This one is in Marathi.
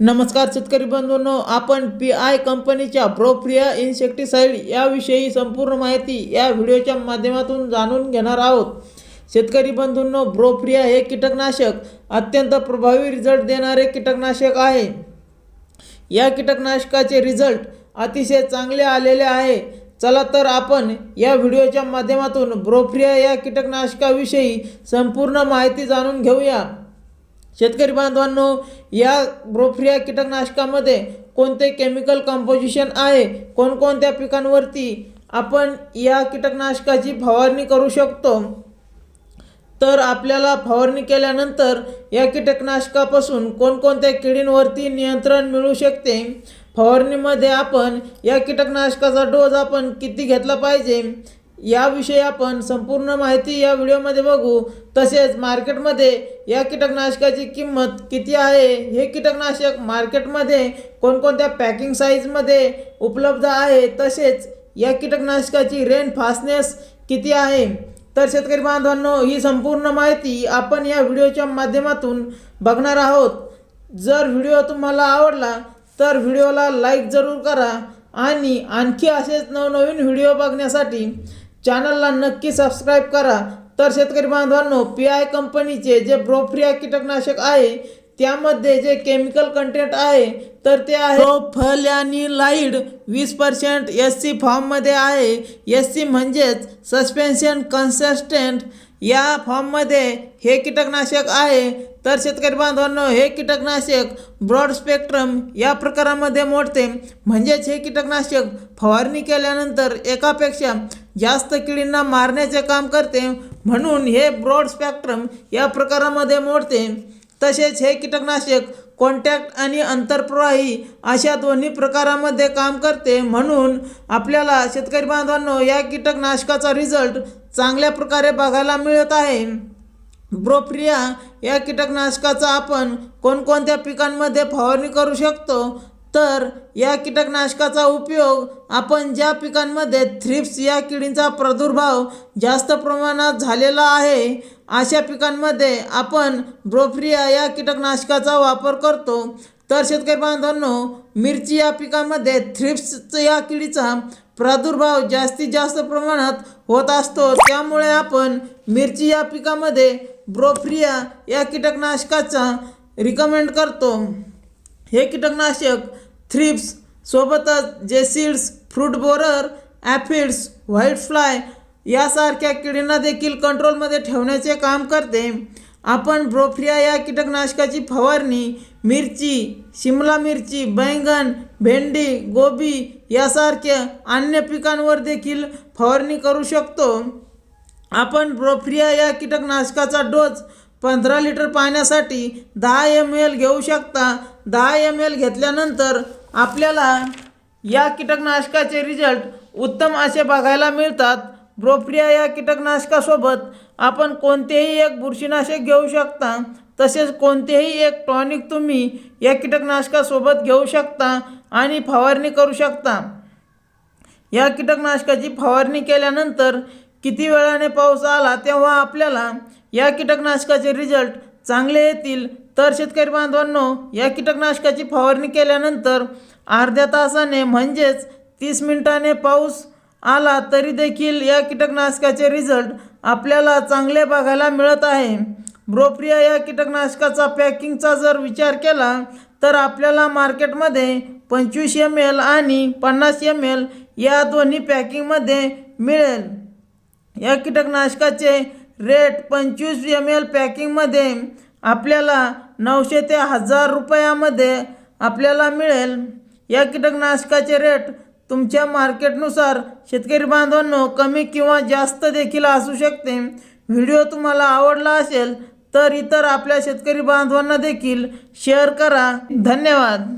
नमस्कार शेतकरी बंधूंनो आपण पी आय कंपनीच्या प्रोप्रिया इन्सेक्टिसाइड याविषयी संपूर्ण माहिती या व्हिडिओच्या माध्यमातून जाणून घेणार आहोत. शेतकरी बंधूंनो ब्रोप्रिया हे कीटकनाशक अत्यंत प्रभावी रिझल्ट देणारे कीटकनाशक आहे. या कीटकनाशकाचे रिझल्ट अतिशय चांगले आलेले आहे. चला तर आपण या व्हिडिओच्या माध्यमातून ब्रोफ्रिया या कीटकनाशकाविषयी संपूर्ण माहिती जाणून घेऊया. शेतकरी बांधवांनो या ब्रोफ्रिया कीटकनाशकामध्ये कोणते केमिकल कंपोजिशन आहे? कोणकोणत्या पिकांवरती आपण या कीटकनाशकाची फवारणी करू शकतो? तर आपल्याला फवारणी केल्यानंतर या कीटकनाशकापासून कोणकोणत्या किडींवरती नियंत्रण मिळू शकते? फवारणीमध्ये आपण या कीटकनाशकाचा डोस आपण किती घेतला पाहिजे? याविषयी आपण संपूर्ण माहिती या व्हिडिओमध्ये बघू. तसेच मार्केटमध्ये या कीटकनाशकाची किंमत किती आहे? हे कीटकनाशक मार्केटमध्ये कोणकोणत्या पॅकिंग साईजमध्ये उपलब्ध आहे? तसेच या कीटकनाशकाची रेन फास्टनेस किती आहे? तर शेतकरी बांधवांनो ही संपूर्ण माहिती आपण या व्हिडिओच्या माध्यमातून बघणार आहोत. जर व्हिडिओ तुम्हाला आवडला तर व्हिडिओला लाईक जरूर करा आणि आणखी असेच नवनवीन व्हिडिओ बघण्यासाठी चॅनलला नक्की सबस्क्राईब करा. तर शेतकरी बांधवांनो पी आय कंपनीचे जे ब्रोफ्रिया कीटकनाशक आहे त्यामध्ये जे केमिकल कंटेंट आहे तर ते आहे प्रोफलॅनिलाइड. वीस पर्सेंट एस सी फॉर्ममध्ये आहे. एस सी म्हणजेच सस्पेन्शन कन्सिस्टंट. या फॉर्ममध्ये हे कीटकनाशक आहे. तर शेतकरी बांधवांनो हे कीटकनाशक ब्रॉड स्पेक्ट्रम या प्रकारामध्ये मोडते. म्हणजेच हे कीटकनाशक फवारणी केल्यानंतर एकापेक्षा जास्त किडींना मारण्याचे काम करते म्हणून हे ब्रॉड स्पॅक्ट्रम या प्रकारामध्ये मोडते. तसेच हे कीटकनाशक कॉन्टॅक्ट आणि अंतरप्रवाही अशा दोन्ही प्रकारामध्ये काम करते म्हणून आपल्याला शेतकरी बांधवांनो या कीटकनाशकाचा रिझल्ट चांगल्या प्रकारे बघायला मिळत आहे. ब्रोप्रिया या कीटकनाशकाचा आपण कोणकोणत्या पिकांमध्ये फवारणी करू शकतो? तर या कीटकनाशकाचा उपयोग आपण ज्या पिकांमध्ये थ्रिप्स या किडींचा प्रादुर्भाव जास्त प्रमाणात झालेला आहे अशा पिकांमध्ये आपण ब्रोफ्रिया या कीटकनाशकाचा वापर करतो. तर शेतकरी बांधवांनो मिरची या पिकामध्ये थ्रिप्स या किडीचा प्रादुर्भाव जास्तीत जास्त प्रमाणात होत असतो. त्यामुळे आपण मिरची या पिकामध्ये ब्रोफ्रिया या कीटकनाशकाचा रिकमेंड करतो. हे कीटकनाशक थ्रिप्स सोबतच jassids fruit borer aphids white fly यासारख्या किडींना देखील कंट्रोलमध्ये ठेवण्याचे काम करते. आपण ब्रोफ्रिया या कीटकनाशकाची फवारणी मिरची शिमला मिरची बैंगन भेंडी गोबी यासारख्या अन्य पिकांवर देखील फवारणी करू शकतो. आपण ब्रोफ्रिया या कीटकनाशकाचा डोस पंधरा लिटर पाण्यासाठी दहा एम एल घेऊ शकता. दहा एम एल घेतल्यानंतर आपल्याला या कीटकनाशकाचे रिझल्ट उत्तम असे बघायला मिळतात. ब्रोप्रिया या कीटकनाशकासोबत आपण कोणतेही एक बुरशीनाशक घेऊ शकता. तसेच कोणतेही एक टॉनिक तुम्ही या कीटकनाशकासोबत घेऊ शकता आणि फवारणी करू शकता. या कीटकनाशकाची फवारणी केल्यानंतर किती वेळाने पाऊस आला तेव्हा आपल्याला या कीटकनाशकाचे रिझल्ट चांगले येतील. तर शेतकरी बांधवांनो या कीटकनाशकाची फवारणी केल्यानंतर अर्ध्या तासाने म्हणजेच तीस मिनिटाने पाऊस आला तरी देखील या कीटकनाशकाचे रिझल्ट आपल्याला चांगले बघायला मिळत आहे. ब्रोप्रिया या कीटकनाशकाचा पॅकिंगचा जर विचार केला तर आपल्याला मार्केटमध्ये पंचवीस एम एल आणि पन्नास एम एल या दोन्ही पॅकिंगमध्ये मिळेल. या कीटकनाशकाचे रेट पंचवीस एम एल पॅकिंगमध्ये आपल्याला नऊशे ते हजार रुपयामध्ये आपल्याला मिळेल. या कीटकनाशकाचे रेट तुमच्या मार्केटनुसार शेतकरी बांधवांनो कमी किंवा जास्त देखील असू शकते. व्हिडिओ तुम्हाला आवडला असेल तर इतर आपल्या शेतकरी बांधवांना देखील शेअर करा. धन्यवाद.